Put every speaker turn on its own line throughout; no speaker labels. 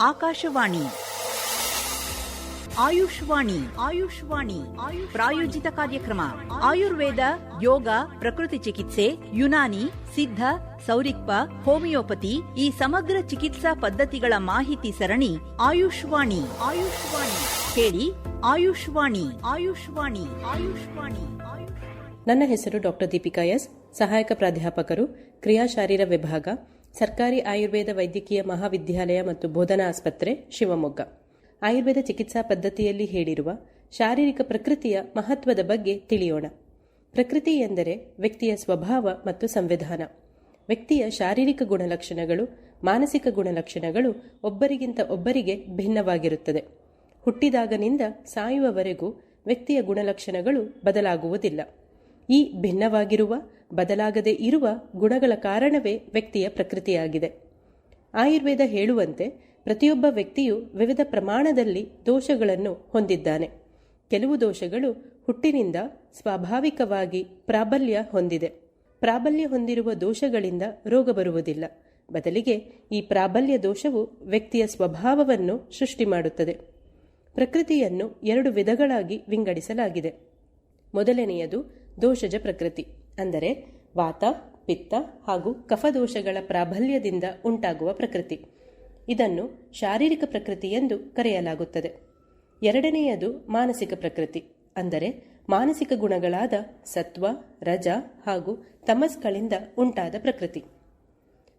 ಆಕಾಶವಾಣಿ. ಆಯುಷ್ವಾಣಿ ಆಯುಷ್ವಾಣಿ. ವಾಣಿ ಪ್ರಾಯೋಜಿತ ಕಾರ್ಯಕ್ರಮ. ಆಯುರ್ವೇದ, ಯೋಗ, ಪ್ರಕೃತಿ ಚಿಕಿತ್ಸೆ, ಯುನಾನಿ, ಸಿದ್ಧ, ಸೌರಿಕ್ಪ, ಹೋಮಿಯೋಪತಿ ಈ ಸಮಗ್ರ ಚಿಕಿತ್ಸಾ ಪದ್ಧತಿಗಳ ಮಾಹಿತಿ ಸರಣಿ ಆಯುಷ್ವಾಣಿ. ಆಯುಷ್ವಾಣಿ ಕೇಳಿ ಆಯುಷ್ವಾಣಿ ಆಯುಷ್ವಾಣಿ ಆಯುಷ್ವಾಣಿ. ಆಯುಷ್
ನನ್ನ ಹೆಸರು ಡಾಕ್ಟರ್ ದೀಪಿಕಾ ಎಸ್. ಸಹಾಯಕ ಪ್ರಾಧ್ಯಾಪಕರು, ಕ್ರಿಯಾಶಾರೀರ ವಿಭಾಗ ಸರ್ಕಾರಿ ಆಯುರ್ವೇದ ವೈದ್ಯಕೀಯ ಮಹಾವಿದ್ಯಾಲಯ ಮತ್ತು ಬೋಧನಾ ಆಸ್ಪತ್ರೆ, ಶಿವಮೊಗ್ಗ. ಆಯುರ್ವೇದ ಚಿಕಿತ್ಸಾ ಪದ್ಧತಿಯಲ್ಲಿ ಹೇಳಿರುವ ಶಾರೀರಿಕ ಪ್ರಕೃತಿಯ ಮಹತ್ವದ ಬಗ್ಗೆ ತಿಳಿಯೋಣ. ಪ್ರಕೃತಿ ಎಂದರೆ ವ್ಯಕ್ತಿಯ ಸ್ವಭಾವ ಮತ್ತು ಸಂವಿಧಾನ. ವ್ಯಕ್ತಿಯ ಶಾರೀರಿಕ ಗುಣಲಕ್ಷಣಗಳು, ಮಾನಸಿಕ ಗುಣಲಕ್ಷಣಗಳು ಒಬ್ಬರಿಗಿಂತ ಒಬ್ಬರಿಗೆ ಭಿನ್ನವಾಗಿರುತ್ತದೆ. ಹುಟ್ಟಿದಾಗನಿಂದ ಸಾಯುವವರೆಗೂ ವ್ಯಕ್ತಿಯ ಗುಣಲಕ್ಷಣಗಳು ಬದಲಾಗುವುದಿಲ್ಲ. ಈ ಭಿನ್ನವಾಗಿರುವ ಬದಲಾಗದೇ ಇರುವ ಗುಣಗಳ ಕಾರಣವೇ ವ್ಯಕ್ತಿಯ ಪ್ರಕೃತಿಯಾಗಿದೆ. ಆಯುರ್ವೇದ ಹೇಳುವಂತೆ ಪ್ರತಿಯೊಬ್ಬ ವ್ಯಕ್ತಿಯು ವಿವಿಧ ಪ್ರಮಾಣದಲ್ಲಿ ದೋಷಗಳನ್ನು ಹೊಂದಿದ್ದಾನೆ. ಕೆಲವು ದೋಷಗಳು ಹುಟ್ಟಿನಿಂದ ಸ್ವಾಭಾವಿಕವಾಗಿ ಪ್ರಾಬಲ್ಯ ಹೊಂದಿದೆ. ಪ್ರಾಬಲ್ಯ ಹೊಂದಿರುವ ದೋಷಗಳಿಂದ ರೋಗ ಬರುವುದಿಲ್ಲ. ಬದಲಿಗೆ ಈ ಪ್ರಾಬಲ್ಯ ದೋಷವು ವ್ಯಕ್ತಿಯ ಸ್ವಭಾವವನ್ನು ಸೃಷ್ಟಿ ಮಾಡುತ್ತದೆ. ಪ್ರಕೃತಿಯನ್ನು ಎರಡು ವಿಧಗಳಾಗಿ ವಿಂಗಡಿಸಲಾಗಿದೆ. ಮೊದಲನೆಯದು ದೋಷಜ ಪ್ರಕೃತಿ. ಅಂದರೆ ವಾತ, ಪಿತ್ತ ಹಾಗೂ ಕಫದೋಷಗಳ ಪ್ರಾಬಲ್ಯದಿಂದ ಉಂಟಾಗುವ ಪ್ರಕೃತಿ. ಇದನ್ನು ಶಾರೀರಿಕ ಪ್ರಕೃತಿ ಎಂದು ಕರೆಯಲಾಗುತ್ತದೆ. ಎರಡನೆಯದು ಮಾನಸಿಕ ಪ್ರಕೃತಿ, ಅಂದರೆ ಮಾನಸಿಕ ಗುಣಗಳಾದ ಸತ್ವ, ರಜ ಹಾಗೂ ತಮಸ್ಗಳಿಂದ ಉಂಟಾದ ಪ್ರಕೃತಿ.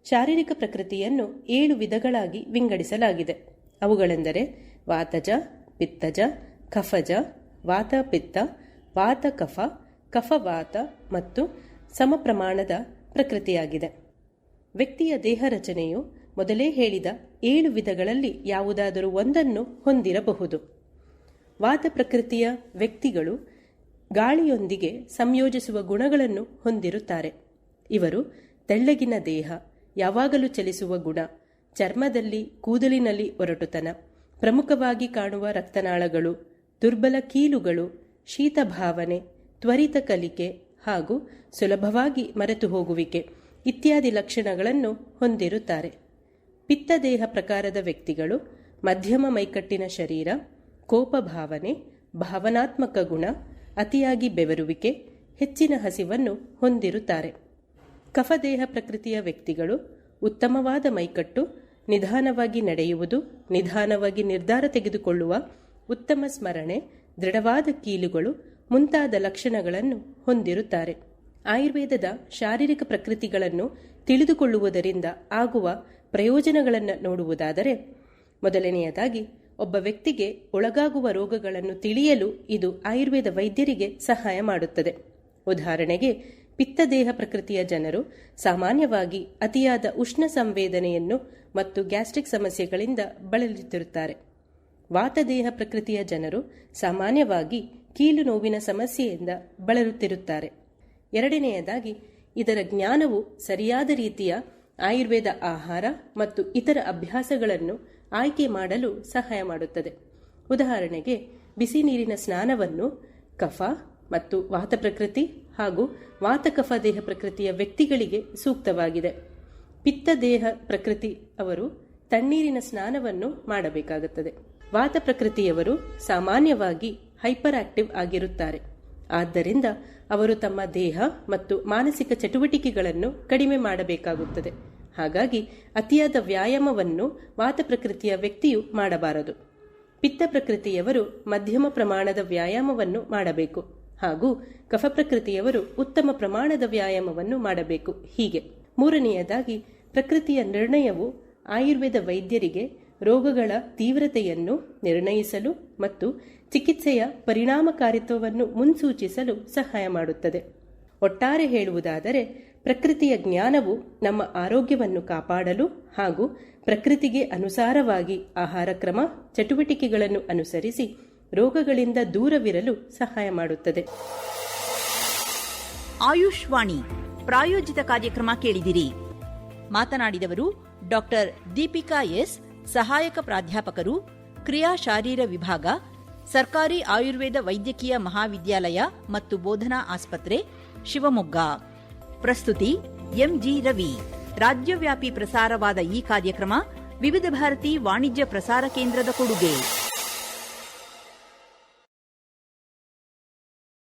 ಶಾರೀರಿಕ ಪ್ರಕೃತಿಯನ್ನು ಏಳು ವಿಧಗಳಾಗಿ ವಿಂಗಡಿಸಲಾಗಿದೆ. ಅವುಗಳೆಂದರೆ ವಾತಜ, ಪಿತ್ತಜ, ಕಫಜ ವಾತಪಿತ್ತ ವಾತಕಫ ಕಫವಾತ ಮತ್ತು ಸಮಪ್ರಮಾಣದ ಪ್ರಕೃತಿಯಾಗಿದೆ. ವ್ಯಕ್ತಿಯ ದೇಹ ರಚನೆಯು ಮೊದಲೇ ಹೇಳಿದ ಏಳು ವಿಧಗಳಲ್ಲಿ ಯಾವುದಾದರೂ ಒಂದನ್ನು ಹೊಂದಿರಬಹುದು. ವಾತ ಪ್ರಕೃತಿಯ ವ್ಯಕ್ತಿಗಳು ಗಾಳಿಯೊಂದಿಗೆ ಸಂಯೋಜಿಸುವ ಗುಣಗಳನ್ನು ಹೊಂದಿರುತ್ತಾರೆ. ಇವರು ತೆಳ್ಳಗಿನ ದೇಹ, ಯಾವಾಗಲೂ ಚಲಿಸುವ ಗುಣ, ಚರ್ಮದಲ್ಲಿ, ಕೂದಲಿನಲ್ಲಿ ಒರಟುತನ, ಪ್ರಮುಖವಾಗಿ ಕಾಣುವ ರಕ್ತನಾಳಗಳು, ದುರ್ಬಲ ಕೀಲುಗಳು ಶೀತ ಭಾವನೆ ತ್ವರಿತ ಕಲಿಕೆ ಹಾಗೂ ಸುಲಭವಾಗಿ ಮರೆತು ಹೋಗುವಿಕೆ ಇತ್ಯಾದಿ ಲಕ್ಷಣಗಳನ್ನು ಹೊಂದಿರುತ್ತಾರೆ. ಪಿತ್ತದೇಹ ಪ್ರಕಾರದ ವ್ಯಕ್ತಿಗಳು, ಮಧ್ಯಮ ಮೈಕಟ್ಟಿನ ಶರೀರ, ಕೋಪ ಭಾವನೆ, ಭಾವನಾತ್ಮಕ ಗುಣ, ಅತಿಯಾಗಿ ಬೆವರುವಿಕೆ, ಹೆಚ್ಚಿನ ಹಸಿವನ್ನು ಹೊಂದಿರುತ್ತಾರೆ. ಕಫದೇಹ ಪ್ರಕೃತಿಯ ವ್ಯಕ್ತಿಗಳು, ಉತ್ತಮವಾದ ಮೈಕಟ್ಟು, ನಿಧಾನವಾಗಿ ನಡೆಯುವುದು, ನಿಧಾನವಾಗಿ ನಿರ್ಧಾರ ತೆಗೆದುಕೊಳ್ಳುವ, ಉತ್ತಮ ಸ್ಮರಣೆ, ದೃಢವಾದ ಕೀಲುಗಳು ಮುಂತಾದ ಲಕ್ಷಣಗಳನ್ನು ಹೊಂದಿರುತ್ತಾರೆ. ಆಯುರ್ವೇದದ ಶಾರೀರಿಕ ಪ್ರಕೃತಿಗಳನ್ನು ತಿಳಿದುಕೊಳ್ಳುವುದರಿಂದ ಆಗುವ ಪ್ರಯೋಜನಗಳನ್ನು ನೋಡುವುದಾದರೆ, ಮೊದಲನೆಯದಾಗಿ ಒಬ್ಬ ವ್ಯಕ್ತಿಗೆ ಒಳಗಾಗುವ ರೋಗಗಳನ್ನು ತಿಳಿಯಲು ಇದು ಆಯುರ್ವೇದ ವೈದ್ಯರಿಗೆ ಸಹಾಯ ಮಾಡುತ್ತದೆ. ಉದಾಹರಣೆಗೆ, ಪಿತ್ತದೇಹ ಪ್ರಕೃತಿಯ ಜನರು ಸಾಮಾನ್ಯವಾಗಿ ಅತಿಯಾದ ಉಷ್ಣ ಸಂವೇದನೆಯನ್ನು ಮತ್ತು ಗ್ಯಾಸ್ಟ್ರಿಕ್ ಸಮಸ್ಯೆಗಳಿಂದ ಬಳಲುತ್ತಿರುತ್ತಾರೆ. ವಾತದೇಹ ಪ್ರಕೃತಿಯ ಜನರು ಸಾಮಾನ್ಯವಾಗಿ ಕೀಲು ನೋವಿನ ಸಮಸ್ಯೆಯಿಂದ ಬಳಲುತ್ತಿರುತ್ತಾರೆ. ಎರಡನೆಯದಾಗಿ, ಇದರ ಜ್ಞಾನವು ಸರಿಯಾದ ರೀತಿಯ ಆಯುರ್ವೇದ ಆಹಾರ ಮತ್ತು ಇತರ ಅಭ್ಯಾಸಗಳನ್ನು ಆಯ್ಕೆ ಮಾಡಲು ಸಹಾಯ ಮಾಡುತ್ತದೆ. ಉದಾಹರಣೆಗೆ, ಬಿಸಿ ನೀರಿನ ಸ್ನಾನವನ್ನು ಕಫ ಮತ್ತು ವಾತ ಪ್ರಕೃತಿ ಹಾಗೂ ವಾತಕಫ ದೇಹ ಪ್ರಕೃತಿಯ ವ್ಯಕ್ತಿಗಳಿಗೆ ಸೂಕ್ತವಾಗಿದೆ. ಪಿತ್ತ ದೇಹ ಪ್ರಕೃತಿ ಅವರು ತಣ್ಣೀರಿನ ಸ್ನಾನವನ್ನು ಮಾಡಬೇಕಾಗುತ್ತದೆ. ವಾತ ಪ್ರಕೃತಿಯವರು ಸಾಮಾನ್ಯವಾಗಿ ಹೈಪರ್ ಆಕ್ಟಿವ್ ಆಗಿರುತ್ತಾರೆ. ಆದ್ದರಿಂದ ಅವರು ತಮ್ಮ ದೇಹ ಮತ್ತು ಮಾನಸಿಕ ಚಟುವಟಿಕೆಗಳನ್ನು ಕಡಿಮೆ ಮಾಡಬೇಕಾಗುತ್ತದೆ. ಹಾಗಾಗಿ ಅತಿಯಾದ ವ್ಯಾಯಾಮವನ್ನು ವಾತ ಪ್ರಕೃತಿಯ ವ್ಯಕ್ತಿಯು ಮಾಡಬಾರದು. ಪಿತ್ತ ಪ್ರಕೃತಿಯವರು ಮಧ್ಯಮ ಪ್ರಮಾಣದ ವ್ಯಾಯಾಮವನ್ನು ಮಾಡಬೇಕು. ಹಾಗೂ ಕಫ ಪ್ರಕೃತಿಯವರು ಉತ್ತಮ ಪ್ರಮಾಣದ ವ್ಯಾಯಾಮವನ್ನು ಮಾಡಬೇಕು. ಹೀಗೆ. ಮೂರನೆಯದಾಗಿ ಪ್ರಕೃತಿಯ ನಿರ್ಣಯವು ಆಯುರ್ವೇದ ವೈದ್ಯರಿಗೆ ರೋಗಗಳ ತೀವ್ರತೆಯನ್ನು ನಿರ್ಣಯಿಸಲು ಮತ್ತು ಚಿಕಿತ್ಸೆಯ ಪರಿಣಾಮಕಾರಿತ್ವವನ್ನು ಮುನ್ಸೂಚಿಸಲು ಸಹಾಯ ಮಾಡುತ್ತದೆ. ಒಟ್ಟಾರೆ ಹೇಳುವುದಾದರೆ, ಪ್ರಕೃತಿಯ ಜ್ಞಾನವು ನಮ್ಮ ಆರೋಗ್ಯವನ್ನು ಕಾಪಾಡಲು ಹಾಗೂ ಪ್ರಕೃತಿಗೆ ಅನುಸಾರವಾಗಿ ಆಹಾರ ಕ್ರಮ, ಚಟುವಟಿಕೆಗಳನ್ನು ಅನುಸರಿಸಿ ರೋಗಗಳಿಂದ ದೂರವಿರಲು ಸಹಾಯ ಮಾಡುತ್ತದೆ.
ಆಯುಷ್ವಾಣಿ ಪ್ರಾಯೋಜಿತ ಕಾರ್ಯಕ್ರಮ ಕೇಳಿದಿರಿ. ಮಾತನಾಡಿದವರು ಡಾಕ್ಟರ್ ದೀಪಿಕಾ ಎಸ್. ಸಹಾಯಕ ಪ್ರಾಧ್ಯಾಪಕರು, ಕ್ರಿಯಾ ಶಾರೀರ ವಿಭಾಗ, ಸರ್ಕಾರಿ ಆಯುರ್ವೇದ ವೈದ್ಯಕೀಯ ಮಹಾವಿದ್ಯಾಲಯ ಮತ್ತು ಬೋಧನಾ ಆಸ್ಪತ್ರೆ, ಶಿವಮೊಗ್ಗ. ಪ್ರಸ್ತುತಿ ಎಂಜಿ ರವಿ. ರಾಜ್ಯವ್ಯಾಪಿ ಪ್ರಸಾರವಾದ ಈ ಕಾರ್ಯಕ್ರಮ ವಿವಿಧ ಭಾರತಿ ವಾಣಿಜ್ಯ ಪ್ರಸಾರ ಕೇಂದ್ರದ ಕೊಡುಗೆ.